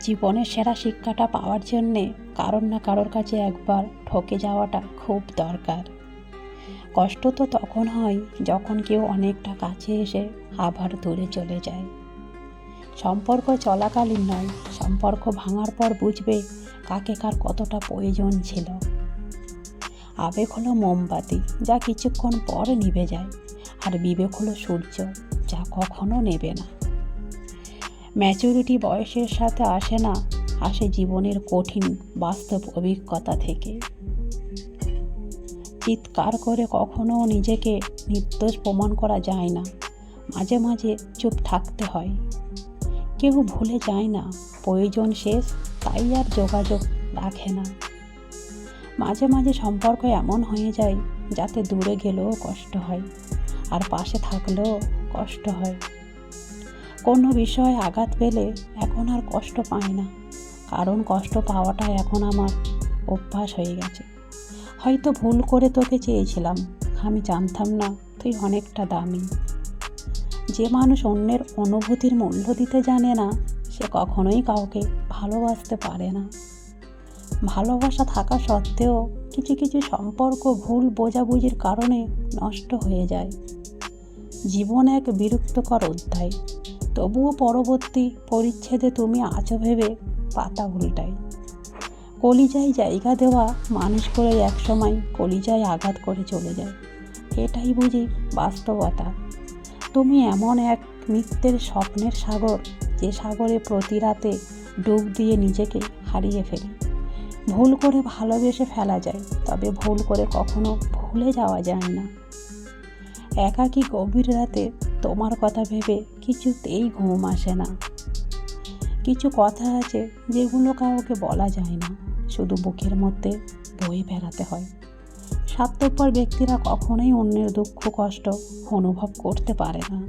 জীবনের সেরা শিক্ষাটা পাওয়ার জন্যে কারোর না কারোর কাছে একবার ঠকে যাওয়াটা খুব দরকার। কষ্ট তো তখন হয় যখন কেউ অনেকটা কাছে এসে আবার দূরে চলে যায়। সম্পর্ক চলাকালীন নয়, সম্পর্ক ভাঙার পর বুঝবে কাকে কার কতটা প্রয়োজন ছিল। আবেগ হলো মোমবাতি, যা কিছুক্ষণ পর নিভে যায়, আর বিবেক হলো সূর্য, যা কখনো নেবে না। ম্যাচুরিটি বয়সের সাথে আসে না, আসে জীবনের কঠিন বাস্তব অভিজ্ঞতা থেকে। চিৎকার করে কখনো নিজেকে নির্দোষ প্রমাণ করা যায় না। মাঝে মাঝে চুপ থাকতে হয়। কেউ ভুলে যায় না, প্রয়োজন শেষ, তাই আর যোগাযোগ রাখে না। মাঝে মাঝে সম্পর্ক এমন হয়ে যায়, যাতে দূরে গেলেও কষ্ট হয়, আর পাশে থাকলেও কষ্ট হয়। কোনো বিষয়ে আঘাত পেলে এখন আর কষ্ট পাই না। কারণ কষ্ট পাওয়াটা এখন আমার অভ্যাস হয়ে গেছে। হয়তো ভুল করে তোকে চেয়েছিলাম। আমি জানতাম না তুই অনেকটা দামি। যে মানুষ অন্যের অনুভূতির মূল্য দিতে জানে না, সে কখনোই কাউকে ভালোবাসতে পারে না। ভালোবাসা থাকা সত্ত্বেও কিছু কিছু সম্পর্ক ভুল বোঝাবুঝির কারণে নষ্ট হয়ে যায়। জীবন এক বিরক্তকর অধ্যায়। তবুও পরবর্তী পরিচ্ছেদে তুমি আছো ভেবে পাতা উল্টাই কলিজায় জায়গা দেওয়া মানুষ করে একসময় কলিজায় আঘাত করে চলে যায়। এটাই বুঝি বাস্তবতা। তুমি এমন এক মিথ্যের স্বপ্নের সাগর, যে সাগরে প্রতি রাতে ডুব দিয়ে নিজেকে হারিয়ে ফেলি। ভুল করে ভালোবেসে ফেলা যায়, তবে ভুল করে কখনো ভুলে যাওয়া যায় না। একাকী গভীর রাতে তোমার কথা ভেবে কিছুতেই ঘুম আসে না। কিছু কথা আছে যেগুলো কাউকে বলা যায় না, শুধু বুকের মধ্যে বয়ে বেড়াতে হয়। স্বার্থপর ব্যক্তিরা কখনোই অন্যের দুঃখ, কষ্ট অনুভব করতে পারে না।